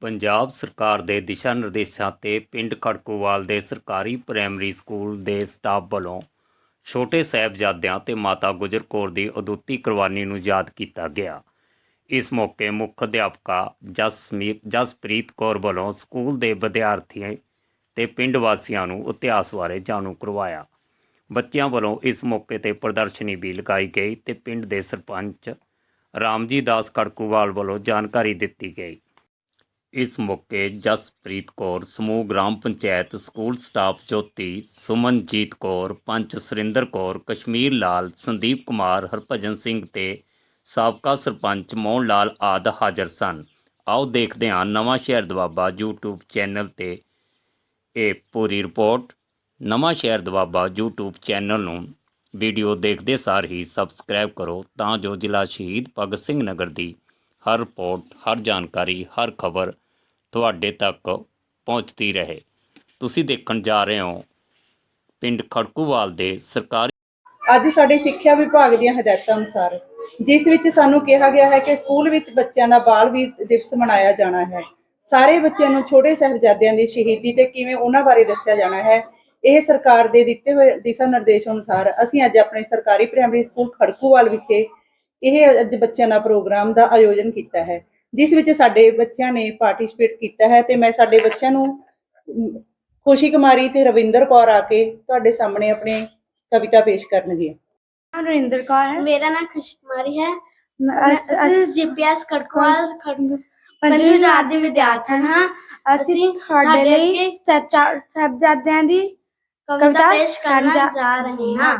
ਪੰਜਾਬ ਸਰਕਾਰ ਦੇ ਦਿਸ਼ਾ ਨਿਰਦੇਸ਼ਾਂ ਤੇ ਪਿੰਡ ਖੜਕੂਵਾਲ ਦੇ ਸਰਕਾਰੀ ਪ੍ਰਾਇਮਰੀ ਸਕੂਲ ਦੇ ਸਟਾਫ ਵੱਲੋਂ ਛੋਟੇ ਸਾਹਿਬਜ਼ਾਦਿਆਂ ਤੇ ਮਾਤਾ ਗੁਜਰ ਕੌਰ ਦੀ ਅਦੁੱਤੀ ਕੁਰਬਾਨੀ ਨੂੰ ਯਾਦ ਕੀਤਾ ਗਿਆ। ਇਸ ਮੌਕੇ ਮੁੱਖ ਅਧਿਆਪਕਾ ਜਸਮੀਤ ਜਸਪ੍ਰੀਤ ਕੌਰ ਵੱਲੋਂ ਸਕੂਲ ਦੇ ਵਿਦਿਆਰਥੀਆਂ ਤੇ ਪਿੰਡ ਵਾਸੀਆਂ ਨੂੰ ਇਤਿਹਾਸ ਬਾਰੇ ਜਾਣੂ ਕਰਵਾਇਆ। ਬੱਚਿਆਂ ਵੱਲੋਂ ਇਸ ਮੌਕੇ ਤੇ ਪ੍ਰਦਰਸ਼ਨੀ ਵੀ ਲਗਾਈ ਗਈ ਤੇ ਪਿੰਡ ਦੇ ਸਰਪੰਚ ਰਾਮਜੀ ਦਾਸ ਖੜਕੂਵਾਲ ਵੱਲੋਂ ਜਾਣਕਾਰੀ ਦਿੱਤੀ ਗਈ। ਇਸ ਮੌਕੇ ਜਸਪ੍ਰੀਤ ਕੌਰ ਸਮੂਹ ਗ੍ਰਾਮ ਪੰਚਾਇਤ ਸਕੂਲ ਸਟਾਫ ਜੋਤੀ, ਸੁਮਨਜੀਤ ਕੌਰ, ਪੰਚ ਸੁਰਿੰਦਰ ਕੌਰ, ਕਸ਼ਮੀਰ ਲਾਲ, ਸੰਦੀਪ ਕੁਮਾਰ, ਹਰਭਜਨ ਸਿੰਘ ਤੇ ਸਾਬਕਾ ਸਰਪੰਚ ਮੋਹਨ ਲਾਲ ਆਦ ਹਾਜ਼ਰ ਸਨ। ਆਓ ਦੇਖਦੇ ਹਾਂ ਨਵਾਂ ਸ਼ਹਿਰ ਦਵਾਬਾ YouTube ਚੈਨਲ ਤੇ ਇਹ ਪੂਰੀ report. Nawan Shahr Doaba YouTube channel ਨੂੰ ਵੀਡੀਓ ਦੇਖਦੇ ਸਾਰ ਹੀ ਸਬਸਕ੍ਰਾਈਬ ਕਰੋ, ਤਾਂ ਜੋ ਜ਼ਿਲ੍ਹਾ ਸ਼ਹੀਦ ਭਗਤ ਸਿੰਘ ਨਗਰ ਦੀ ਹਰ ਰਿਪੋਰਟ, ਹਰ ਜਾਣਕਾਰੀ, ਹਰ ਖਬਰ ਤੁਹਾਡੇ ਤੱਕ ਪਹੁੰਚਦੀ ਰਹੇ। ਤੁਸੀਂ ਦੇਖਣ ਜਾ ਰਹੇ ਹੋ ਪਿੰਡ ਖੜਕੂਵਾਲ ਦੇ ਸਰਕਾਰੀ ਅੱਜ ਸਾਡੇ ਸਿੱਖਿਆ ਵਿਭਾਗ ਦੀਆਂ ਹਦਾਇਤਾਂ ਅਨੁਸਾਰ, ਜਿਸ ਵਿੱਚ ਸਾਨੂੰ ਕਿਹਾ ਗਿਆ ਹੈ ਕਿ ਸਕੂਲ ਵਿੱਚ ਬੱਚਿਆਂ ਦਾ ਬਾਲ ਵੀਰ ਦਿਵਸ ਮਨਾਇਆ ਜਾਣਾ ਹੈ। ਸਾਰੇ ਬੱਚਿਆਂ ਨੂੰ ਛੋਟੇ ਸਾਹਿਬਜ਼ਾਦਿਆਂ ਦੀ ਸ਼ਹੀਦੀ ਤੇ ਕਿਵੇਂ ਉਹਨਾਂ ਬਾਰੇ ਦੱਸਿਆ ਜਾਣਾ ਹੈ, ਇਹ ਸਰਕਾਰ ਦੇ ਦਿੱਤੇ ਹੋਏ ਦਿਸ਼ਾ ਨਿਰਦੇਸ਼ ਅਨੁਸਾਰ ਅਸੀਂ ਅੱਜ ਆਪਣੇ ਸਰਕਾਰੀ ਪ੍ਰਾਇਮਰੀ ਸਕੂਲ ਖੜਕੂਵਾਲ ਵਿਖੇ ਇਹ ਅੱਜ ਬੱਚਿਆਂ ਦਾ ਪ੍ਰੋਗਰਾਮ ਦਾ ਆਯੋਜਨ ਕੀਤਾ ਹੈ। ਜਿਸ ਵਿੱਚ ਸਾਡੇ ਬੱਚਿਆਂ ਨੇ ਪਾਰਟਿਸਿਪੇਟ ਕੀਤਾ ਹੈ ਤੇ ਮੈਂ ਸਾਡੇ ਬੱਚਿਆਂ ਨੂੰ ਖੁਸ਼ੀ ਕੁਮਾਰੀ ਤੇ ਰਵਿੰਦਰ ਕੌਰ ਆ ਕੇ ਤੁਹਾਡੇ ਸਾਹਮਣੇ ਆਪਣੇ ਕਵਿਤਾ ਪੇਸ਼ ਕਰਨਗੇ। ਨਰਿੰਦਰ ਕੌਰ ਹੈ। ਮੇਰਾ ਨਾਮ ਖੁਸ਼ੀ ਕੁਮਾਰੀ ਹੈ। ਅਸ- ਜੀਪੀਐਸ ਖੜਕਵਾਲ ਪੰਜਵੀਂ ਪੰਜਵੀਂ ਜਮਾਤ ਦੇ ਵਿਦਿਆਰਥਣ ਹਾਂ। ਅਸੀਂ ਤੁਹਾਡੇ ਲਈ ਸਾਹਿਬਜ਼ਾਦਿਆਂ ਦੀ ਕਵਿਤਾ ਪੇਸ਼ ਕਰਨ ਜਾ ਰਹੇ ਹਾਂ।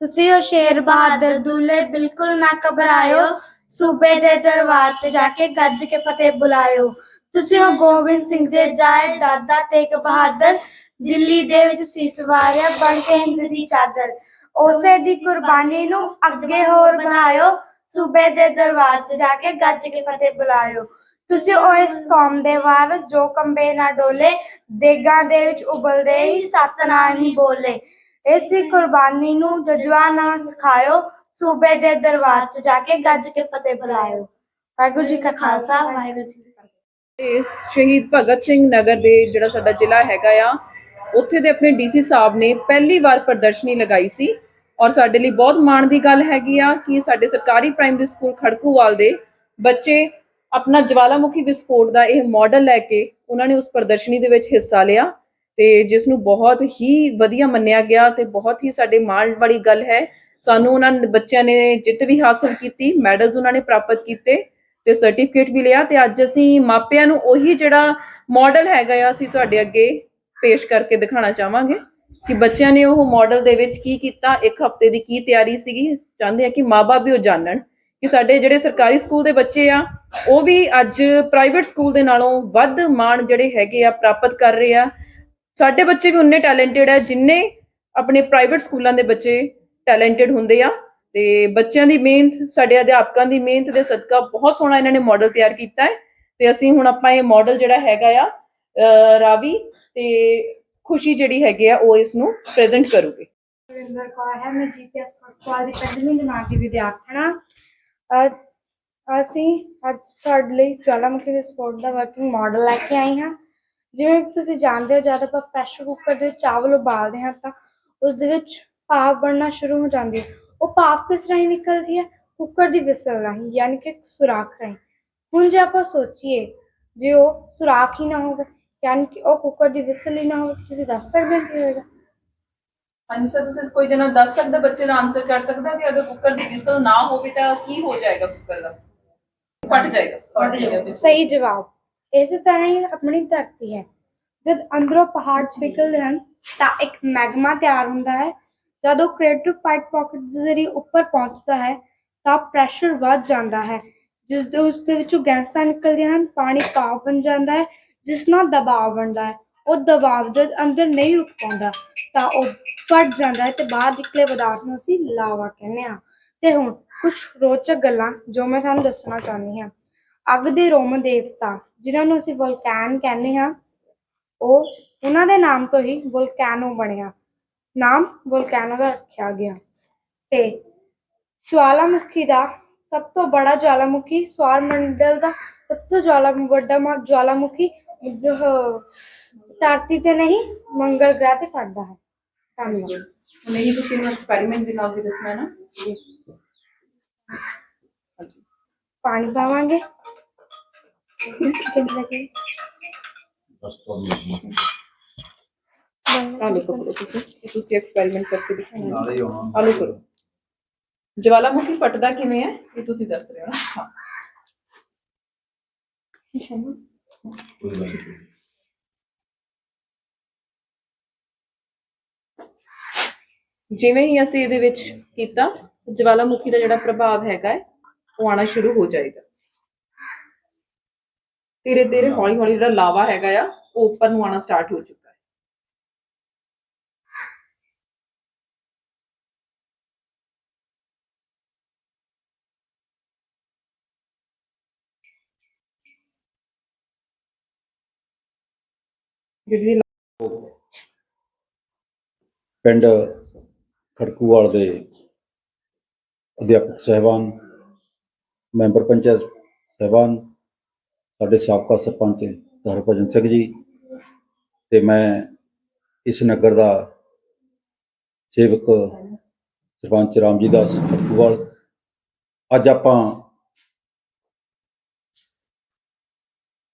ਤੁਸੀਂ ਉਹ ਸ਼ੇਰ ਬਹਾਦਰ ਦੁੱਲੇ ਬਿਲਕੁਲ ਨਾ ਘਬਰਾਇਓ। ਸੂਬੇ ਦੇ ਦਰਬਾਰ ਤੇ ਜਾ ਕੇ ਗੱਜ ਕੇ ਫਤਿਹ ਬੁਲਾਇਓ। ਤੁਸੀਂ ਉਹ ਗੋਬਿੰਦ ਸਿੰਘ ਦੇ ਜਾਏ ਦਾਦਾ ਤੇਗ ਬਹਾਦਰ ਦਿੱਲੀ ਦੇ ਵਿੱਚ ਸੀਸ ਵਾਰਿਆ ਬਣ ਕੇ ਹਿੰਦ ਦੀ ਚਾਦਰ। ਉਸੇ ਦੀ ਕੁਰਬਾਨੀ ਨੂੰ ਅੱਗੇ ਹੋਰ ਵਧਾਇਓ ਸੂਬੇ ਦੇ ਦਰਬਾਰ ਤੇ ਜਾ ਕੇ ਗੱਜ ਕੇ ਫਤਿਹ ਬੁਲਾਇਓ। ਤੁਸੀਂ ਉਹ ਇਸ ਕੌਮ ਦੇ ਵਾਰ ਜੋ ਕੰਬੇ ਨਾ ਡੋਲੇ, ਦੇਗਾਂ ਦੇ ਵਿੱਚ ਉਬਲਦੇ ਹੀ ਸਤਨਾਮ ਹੀ ਬੋਲੇ। ਇਸ ਦੀ ਕੁਰਬਾਨੀ ਨੂੰ ਜਜ਼ਬਾ ਨਾ ਸਿਖਾਇਓ। ਸੂਬੇ ਦੇ ਦਰਬਾਰ 'ਚ ਜਾ ਕੇ ਗੱਜ ਕੇ ਫਤਿਹ ਬੁਲਾਇਓ ਵਾਹਿਗੁਰੂ ਜੀ ਕਾ ਖਾਲਸਾ, ਵਾਹਿਗੁਰੂ ਜੀ ਕੀ ਫਤਿਹ। ਤੇ ਸ਼ਹੀਦ ਭਗਤ ਸਿੰਘ ਨਗਰ ਦੇ ਜਿਹੜਾ ਸਾਡਾ ਜ਼ਿਲ੍ਹਾ ਹੈਗਾ ਆ, ਉੱਥੇ ਦੇ ਆਪਣੇ ਡੀਸੀ ਸਾਹਿਬ ਨੇ ਪਹਿਲੀ ਵਾਰ ਪ੍ਰਦਰਸ਼ਨੀ ਲਗਾਈ ਸੀ ਔਰ ਸਾਡੇ ਲਈ ਬਹੁਤ ਮਾਣ ਦੀ ਗੱਲ ਹੈਗੀ ਆ ਕਿ ਸਾਡੇ ਸਰਕਾਰੀ ਪ੍ਰਾਇਮਰੀ ਸਕੂਲ ਖੜਕੂਵਾਲ ਦੇ ਬੱਚੇ ਆਪਣਾ ਜਵਾਲਾਮੁਖੀ ਵਿਸਫੋਟ ਦਾ ਇਹ ਮਾਡਲ ਲੈ ਕੇ ਉਹਨਾਂ ਨੇ ਉਸ ਪ੍ਰਦਰਸ਼ਨੀ ਦੇ ਵਿੱਚ ਹਿੱਸਾ ਲਿਆ ਤੇ ਜਿਸ ਨੂੰ ਬਹੁਤ ਹੀ ਵਧੀਆ ਮੰਨਿਆ ਗਿਆ ਤੇ ਬਹੁਤ ਹੀ ਸਾਡੇ ਮਾਣ ਵਾਲੀ ਗੱਲ ਹੈ ਸਾਨੂੰ ਉਹਨਾਂ ਬੱਚਿਆਂ ਨੇ ਜਿੱਤ ਵੀ ਹਾਸਲ ਕੀਤੀ, ਮੈਡਲਸ ਉਹਨਾਂ ਨੇ ਪ੍ਰਾਪਤ ਕੀਤੇ ਤੇ ਸਰਟੀਫਿਕੇਟ ਵੀ ਲਿਆ ਤੇ ਅੱਜ ਅਸੀਂ ਮਾਪਿਆਂ ਨੂੰ ਉਹੀ ਜਿਹੜਾ ਮਾਡਲ ਹੈਗਾ ਆ, ਅਸੀਂ ਤੁਹਾਡੇ ਅੱਗੇ ਪੇਸ਼ ਕਰਕੇ ਦਿਖਾਉਣਾ ਚਾਹਾਂਗੇ ਕਿ ਬੱਚਿਆਂ ਨੇ ਉਹ ਮਾਡਲ ਦੇ ਵਿੱਚ ਕੀ ਕੀਤਾ, ਇੱਕ ਹਫ਼ਤੇ ਦੀ ਕੀ ਤਿਆਰੀ ਸੀਗੀ। ਚਾਹੁੰਦੇ ਆ ਕਿ ਮਾਪੇ ਵੀ ਉਹ ਜਾਣਨ ਕਿ ਸਾਡੇ ਜਿਹੜੇ ਸਰਕਾਰੀ ਸਕੂਲ ਦੇ ਬੱਚੇ ਆ, ਉਹ ਵੀ ਅੱਜ ਪ੍ਰਾਈਵੇਟ ਸਕੂਲ ਦੇ ਨਾਲੋਂ ਵੱਧ ਮਾਣ ਜਿਹੜੇ ਹੈਗੇ ਆ ਪ੍ਰਾਪਤ ਕਰ ਰਹੇ ਆ। ਸਾਡੇ ਬੱਚੇ ਵੀ ਉਨੇ ਟੈਲੈਂਟਡ ਆ ਜਿੰਨੇ ਆਪਣੇ ਪ੍ਰਾਈਵੇਟ ਸਕੂਲਾਂ ਦੇ ਬੱਚੇ ਟੈਲੈਂਟਡ ਹੁੰਦੇ ਆ ਤੇ ਬੱਚਿਆਂ ਦੀ ਮਿਹਨਤ, ਸਾਡੇ ਅਧਿਆਪਕਾਂ ਦੀ ਮਿਹਨਤ ਦੇ ਸਦਕਾ ਬਹੁਤ ਸੋਹਣਾ ਇਹਨਾਂ ਨੇ ਮਾਡਲ ਤਿਆਰ ਕੀਤਾ ਹੈ ਤੇ ਅਸੀਂ ਹੁਣ ਆਪਾਂ ਇਹ ਮਾਡਲ ਜਿਹੜਾ ਹੈਗਾ ਆ ਰਾਵੀ ਤੇ ਖੁਸ਼ੀ ਜਿਹੜੀ ਹੈਗੀ ਆ ਉਹ ਇਸ ਨੂੰ ਪ੍ਰੈਜ਼ੈਂਟ ਕਰੂਗੇ। ਨਰਿੰਦਰ ਕੌਰ ਹੈ, ਮੈਂ ਜੀਪੀਐਸ ਕੋਟਵਾਲ ਦੀ ਪੰਜਵੀਂ ਜਮਾਤ ਦੀ ਵਿਦਿਆਰਥਣ ਅੱਜ ਅਸੀਂ ਅੱਜ ਤੁਹਾਡੇ ਲਈ ਜਵਾਲਾਮੁਖੀ ਵਿਸਫੋਟ ਦਾ ਵਰਕਿੰਗ ਮਾਡਲ ਲੈ ਕੇ ਆਏ ਹਾਂ। ਜਿਵੇਂ ਤੁਸੀਂ ਜਾਣਦੇ ਹੋ, ਜਦ ਆਪਾਂ ਪ੍ਰੈਸ਼ਰ ਕੁੱਕਰ ਦੇ ਚਾਵਲ ਉਬਾਲਦੇ ਹਾਂ ਤਾਂ ਉਸ ਦੇ ਵਿੱਚ ਭਾਫ ਬਣਨਾ ਸ਼ੁਰੂ ਹੋ ਜਾਂਦੀ ਹੈ। ਉਹ ਭਾਫ ਕਿਸ ਰਾਹੀਂ ਨਿਕਲਦੀ ਹੈ? ਕੁੱਕਰ ਦੀ ਵਿਸਲ ਰਾਹੀਂ ਯਾਨੀ ਕਿ ਸੁਰਾਖ ਰਾਹੀਂ। ਹੁਣ ਜੇ ਆਪਾਂ ਸੋਚੀਏ ਜੇ ਉਹ ਸੁਰਾਖ ਹੀ ਨਾ ਹੋਵੇ ਯਾਨੀ ਕਿ ਉਹ ਕੁੱਕਰ ਦੀ ਵਿਸਲ ਹੀ ਨਾ ਹੋਵੇ ਤੁਸੀਂ ਦੱਸ ਸਕਦੇ ਹੋ ਕੀ ਹੋਵੇਗਾ ਹਾਂਜੀ ਸਰ ਤੁਸੀਂ ਕੋਈ ਜਣਾ ਦੱਸ ਸਕਦਾ ਬੱਚੇ ਦਾ ਆਨਸਰ ਕਰ ਸਕਦਾ ਕਿ ਅਗਰ ਕੁੱਕਰ ਦੀ ਵਿਸਲ ਨਾ ਹੋਵੇ ਤਾਂ ਕੀ ਹੋ ਜਾਏਗਾ ਕੁੱਕਰ ਦਾ? ਫਟ ਜਾਏਗਾ। ਫਟ ਜਾਏਗਾ ਸਹੀ ਜਵਾਬ। ਇਸੇ ਤਰ੍ਹਾਂ ਹੀ ਆਪਣੀ ਧਰਤੀ ਹੈ। ਜਦ ਅੰਦਰੋਂ ਪਹਾੜ ਪਿਘਲਦੇ ਹਨ ਤਾਂ ਇੱਕ ਮੈਗਮਾ ਤਿਆਰ ਹੁੰਦਾ ਹੈ। ਜਦੋਂ ਉਹ ਪਾਈਟ ਪਾਕਟ ਦੇ ਜ਼ਰੀਏ ਉੱਪਰ ਪਹੁੰਚਦਾ ਹੈ, ਤਾਂ ਪ੍ਰੈਸ਼ਰ ਵੱਧ ਜਾਂਦਾ ਹੈ, ਜਿਸ ਦੇ, ਉਸ ਦੇ ਵਿੱਚੋਂ ਗੈਸਾਂ ਨਿਕਲਦੀਆਂ ਹਨ, ਪਾਣੀ ਭਾਪ ਬਣ ਜਾਂਦਾ ਹੈ, ਜਿਸ ਨਾਲ ਦਬਾਅ ਬਣਦਾ ਹੈ। ਉਹ ਦਬਾਅ ਜਦ ਅੰਦਰ ਨਹੀਂ ਰੁਕ ਪਾਉਂਦਾ, ਤਾਂ ਉਹ ਫਟ ਜਾਂਦਾ ਹੈ ਤੇ ਬਾਹਰ ਨਿਕਲੇ ਪਦਾਰਥ ਨੂੰ ਅਸੀਂ ਲਾਵਾ ਕਹਿੰਦੇ ਹਾਂ। ਤੇ ਹੁਣ ਕੁਝ ਰੋਚਕ ਗੱਲਾਂ ਜੋ ਮੈਂ ਤੁਹਾਨੂੰ ਦੱਸਣਾ ਚਾਹੁੰਦੀ ਹਾਂ। ਅੱਗ ਦੇ ਰੋਮਨ ਦੇਵਤਾ, ਜਿਨ੍ਹਾਂ ਨੂੰ ਅਸੀਂ ਵੋਲਕੈਨ ਕਹਿੰਦੇ ਹਾਂ, ਉਹ ਉਹਨਾਂ ਦੇ ਨਾਮ ਤੋਂ ਹੀ ਵੋਲਕੈਨੋ ਬਣਿਆ। ਨਾਮ ਵੋਲਕੈਨੋ ਦਾ ਰੱਖਿਆ ਗਿਆ। ਤੇ ਜਵਾਲਾਮੁਖੀ ਦਾ ਸਭ ਤੋਂ ਬੜਾ ਜਵਾਲਾਮੁਖੀ ਸੌਰ ਮੰਡਲ ਦਾ ਸਭ ਤੋਂ ਜਵਾਲਾ ਵੱਡਾ ਮ- ਜਵਾਲਾਮੁਖੀ ਜੋ ਧਰਤੀ ਤੇ ਨਹੀਂ ਮੰਗਲ ਗ੍ਰਹਿ ਤੇ ਫੜਦਾ ਹੈ। ਧੰਨਵਾਦ। ਹੁਣ ਇਹੀ ਤੁਸੀਂ ਨੂੰ ਐਕਸਪੈਰੀਮੈਂਟ ਦੇ ਨਾਲ ਵੀ ਦੱਸਣਾ ਹੈ ਨਾ। ਹਾਂਜੀ ਪਾਣੀ ਪਾਵਾਂਗੇ। ਕਿੰਨੇ ਲੱਗੇ ਆ ਦੇਖੋ ਫਿਰ ਤੁਸੀਂ ਇਹ ਤੁਸੀਂ ਐਕਸਪੈਰੀਮੈਂਟ ਕਰਕੇ ਦਿਖਾਣਾ ਆਲੂ ਕਰੋ। ਜਵਾਲਾਮੁਖੀ ਫਟਦਾ ਕਿਵੇਂ ਹੈ? ਇਹ ਤੁਸੀਂ ਦੱਸ ਰਹੇ ਹੋ ਨਾ। ਹਾਂ। ਜਿਵੇਂ ਹੀ ਅਸੀਂ ਇਹਦੇ ਵਿੱਚ ਕੀਤਾ ਜਵਾਲਾਮੁਖੀ ਦਾ ਜਿਹੜਾ ਪ੍ਰਭਾਵ ਹੈਗਾ ਹੈ ਉਹ ਆਣਾ ਸ਼ੁਰੂ ਹੋ ਜਾਏਗਾ। ਧੀਰੇ ਧੀਰੇ ਹੌਲੀ ਹੌਲੀ ਜਿਹੜਾ ਲਾਵਾ ਹੈਗਾ ਆ ਉਹ ਉੱਪਰ ਨੂੰ ਆਣਾ ਸਟਾਰਟ ਹੋ ਚੁੱਕਾ ਜਿਹੜੀ ਪਿੰਡ ਖੜਕੂਵਾਲ ਦੇ ਅਧਿਆਪਕ ਸਹਿਬਾਨ, ਮੈਂਬਰ ਪੰਚਾਇਤ ਸਹਿਬਾਨ, ਸਾਡੇ ਸਾਬਕਾ ਸਰਪੰਚ ਹਰਭਜਨ ਸਿੰਘ ਜੀ ਤੇ ਮੈਂ ਇਸ ਨਗਰ ਦਾ ਸੇਵਕ ਸਰਪੰਚ ਰਾਮਜੀ ਦਾਸ ਖੜਕੂਵਾਲ। ਅੱਜ ਆਪਾਂ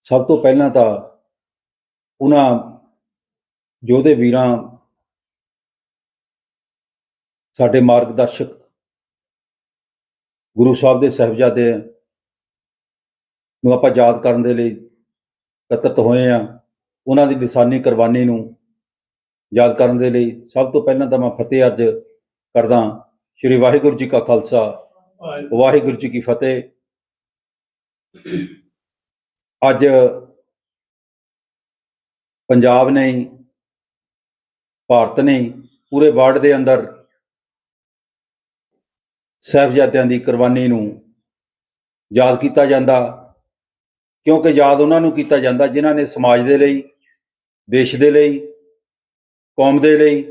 ਸਭ ਤੋਂ ਪਹਿਲਾਂ ਤਾਂ ਉਹਨਾਂ ਯੋਧੇ ਵੀਰਾਂ ਸਾਡੇ ਮਾਰਗਦਰਸ਼ਕ ਗੁਰੂ ਸਾਹਿਬ ਦੇ ਸਹਿਬਜ਼ਾਦੇ ਨੂੰ ਆਪਾਂ ਯਾਦ ਕਰਨ ਦੇ ਲਈ ਇਕੱਤਰਤ ਹੋਏ ਆ ਉਹਨਾਂ ਦੀ ਲਿਸਾਨੀ ਕੁਰਬਾਨੀ ਨੂੰ ਯਾਦ ਕਰਨ ਦੇ ਲਈ ਸਭ ਤੋਂ ਪਹਿਲਾਂ ਤਾਂ ਮੈਂ ਫਤਿਹ ਅਰਜ ਕਰਦਾ ਸ੍ਰੀ ਵਾਹਿਗੁਰੂ ਜੀ ਕਾ ਖਾਲਸਾ ਵਾਹਿਗੁਰੂ ਜੀ ਕੀ ਫਤਿਹ। ਅੱਜ ਪੰਜਾਬ ਨੇ ਹੀ, ਭਾਰਤ ਨੇ ਪੂਰੇ ਵਰਲਡ ਦੇ ਅੰਦਰ ਸਾਹਿਬਜ਼ਾਦਿਆਂ ਦੀ ਕੁਰਬਾਨੀ ਨੂੰ ਯਾਦ ਕੀਤਾ ਜਾਂਦਾ ਕਿਉਂਕਿ ਯਾਦ ਉਹਨਾਂ ਨੂੰ ਕੀਤਾ ਜਾਂਦਾ ਜਿਨ੍ਹਾਂ ਨੇ ਸਮਾਜ ਦੇ ਲਈ ਦੇਸ਼ ਦੇ ਲਈ ਕੌਮ ਦੇ ਲਈ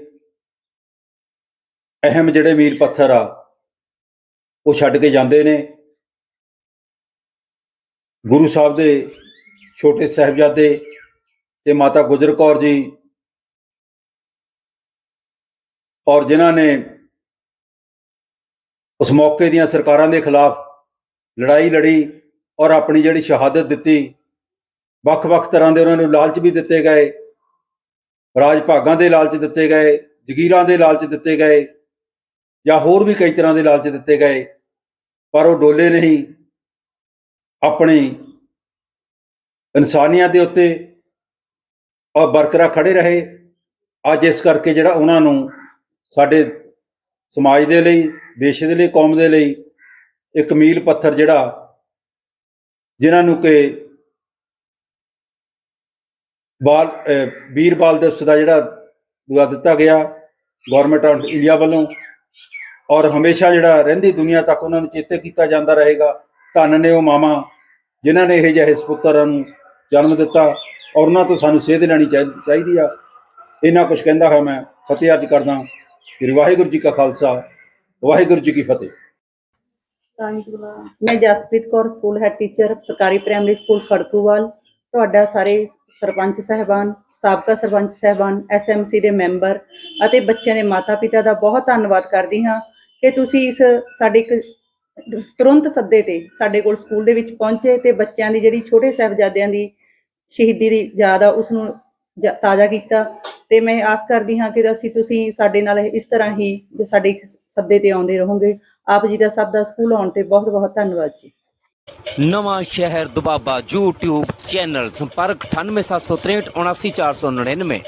ਅਹਿਮ ਜਿਹੜੇ ਮੀਲ ਪੱਥਰ ਆ ਉਹ ਛੱਡ ਕੇ ਜਾਂਦੇ ਨੇ। ਗੁਰੂ ਸਾਹਿਬ ਦੇ ਛੋਟੇ ਸਾਹਿਬਜ਼ਾਦੇ ਤੇ ਮਾਤਾ ਗੁਜਰ ਕੌਰ ਜੀ ਔਰ ਜਿਨ੍ਹਾਂ ਨੇ ਉਸ ਮੌਕੇ ਦੀਆਂ ਸਰਕਾਰਾਂ ਦੇ ਖਿਲਾਫ ਲੜਾਈ ਲੜੀ ਔਰ ਆਪਣੀ ਜਿਹੜੀ ਸ਼ਹਾਦਤ ਦਿੱਤੀ, ਵੱਖ-ਵੱਖ ਤਰ੍ਹਾਂ ਦੇ ਉਹਨਾਂ ਨੂੰ ਲਾਲਚ ਵੀ ਦਿੱਤੇ ਗਏ ਰਾਜ ਭਾਗਾਂ ਦੇ ਲਾਲਚ ਦਿੱਤੇ ਗਏ, ਜ਼ਗੀਰਾਂ ਦੇ ਲਾਲਚ ਦਿੱਤੇ ਗਏ, ਜਾਂ ਹੋਰ ਵੀ ਕਈ ਤਰ੍ਹਾਂ ਦੇ ਲਾਲਚ ਦਿੱਤੇ ਗਏ, ਪਰ ਉਹ ਡੋਲੇ ਨਹੀਂ, ਆਪਣੀ ਇਨਸਾਨੀਅਤ ਦੇ ਉੱਤੇ ਔਰ ਬਰਕਰਾਰ ਖੜੇ ਰਹੇ। ਅੱਜ ਇਸ ਕਰਕੇ ਜਿਹੜਾ ਉਹਨਾਂ ਨੂੰ ਸਾਡੇ ਸਮਾਜ ਦੇ ਲਈ, ਦੇਸ਼ ਦੇ ਲਈ, ਕੌਮ ਦੇ ਲਈ ਇੱਕ ਮੀਲ ਪੱਥਰ ਜਿਹੜਾ ਜਿਨ੍ਹਾਂ ਨੂੰ ਕਿ ਬਾਲ, ਅਹ ਵੀਰ ਬਾਲ ਦਿਵਸ ਦਾ ਜਿਹੜਾ ਦੁਆ ਦਿੱਤਾ ਗਿਆ ਗਵਰਨਮੈਂਟ ਆਫ ਇੰਡੀਆ ਵੱਲੋਂ ਔਰ ਹਮੇਸ਼ਾ ਜਿਹੜਾ ਰਹਿੰਦੀ ਦੁਨੀਆ ਤੱਕ ਉਹਨਾਂ ਨੂੰ ਚੇਤੇ ਕੀਤਾ ਜਾਂਦਾ ਰਹੇਗਾ। ਧੰਨ ਨੇ ਉਹ ਮਾਮਾ ਜਿਨ੍ਹਾਂ ਨੇ ਇਹ ਜਿਹੇ ਸੁਪੁੱਤਰਾਂ ਨੂੰ ਜਨਮ ਦਿੱਤਾ। ਔਰ ਉਹਨਾਂ ਤੋਂ ਸਾਨੂੰ ਸੇਧ ਲੈਣੀ ਚਾਹੀਦੀ ਆ। ਇਹਨਾਂ ਕੁਝ ਕਹਿੰਦਾ ਹੋਇਆ ਮੈਂ, ਫਤਿਹ ਅਰਜ ਕਰਦਾ ਕਿ ਵਾਹਿਗੁਰੂ ਜੀ ਕਾ ਖਾਲਸਾ, ਵਾਹਿਗੁਰੂ ਜੀ ਕੀ ਫਤਿਹ। ਮੈਂ Jaspreet Kaur, school head teacher, ਸਰਕਾਰੀ ਪ੍ਰਾਇਮਰੀ ਸਕੂਲ ਖੜਕੂਵਾਲ। ਤੁਹਾਡਾ ਸਾਰੇ ਸਰਪੰਚ ਸਹਿਬਾਨ, ਸਾਬਕਾ ਸਰਪੰਚ ਸਹਿਬਾਨ ਐਸਐਮਸੀ ਦੇ ਮੈਂਬਰ ਅਤੇ ਬੱਚਿਆਂ ਦੇ ਮਾਤਾ-ਪਿਤਾ ਦਾ ਬਹੁਤ ਧੰਨਵਾਦ ਕਰਦੀ ਹਾਂ ਕਿ ਤੁਸੀਂ ਇਸ ਸਾਡੇ ਇੱਕ ਤੁਰੰਤ ਸੱਦੇ ਤੇ ਸਾਡੇ ਕੋਲ ਸਕੂਲ ਦੇ ਵਿੱਚ ਪਹੁੰਚੇ ਤੇ ਬੱਚਿਆਂ ਦੀ ਜਿਹੜੀ ਛੋਟੇ ਸਾਹਿਬਜ਼ਾਦਿਆਂ ਦੀ ਸ਼ਹੀਦੀ ਦੀ ਯਾਦ ਆ ਉਸ ਨੂੰ ਤਾਜ਼ਾ ਕੀਤਾ। ਤੇ ਮੈਂ ਆਸ ਕਰਦੀ ਹਾਂ ਕਿ ਅਸੀਂ ਤੁਸੀਂ ਸਾਡੇ ਨਾਲ ਇਸ ਤਰ੍ਹਾਂ ਹੀ ਜੇ ਸਾਡੇ ਸੱਦੇ ਤੇ ਆਉਂਦੇ ਰਹੋਗੇ। ਆਪ ਜੀ ਦਾ ਸਭ ਦਾ ਸਕੂਲ ਆਉਣ ਤੇ ਬਹੁਤ ਬਹੁਤ ਧੰਨਵਾਦ ਜੀ। ਨਵਾਂ ਸ਼ਹਿਰ ਦੁਬਾਬਾ YouTube ਚੈਨਲ ਸੰਪਰਕ 98763 79499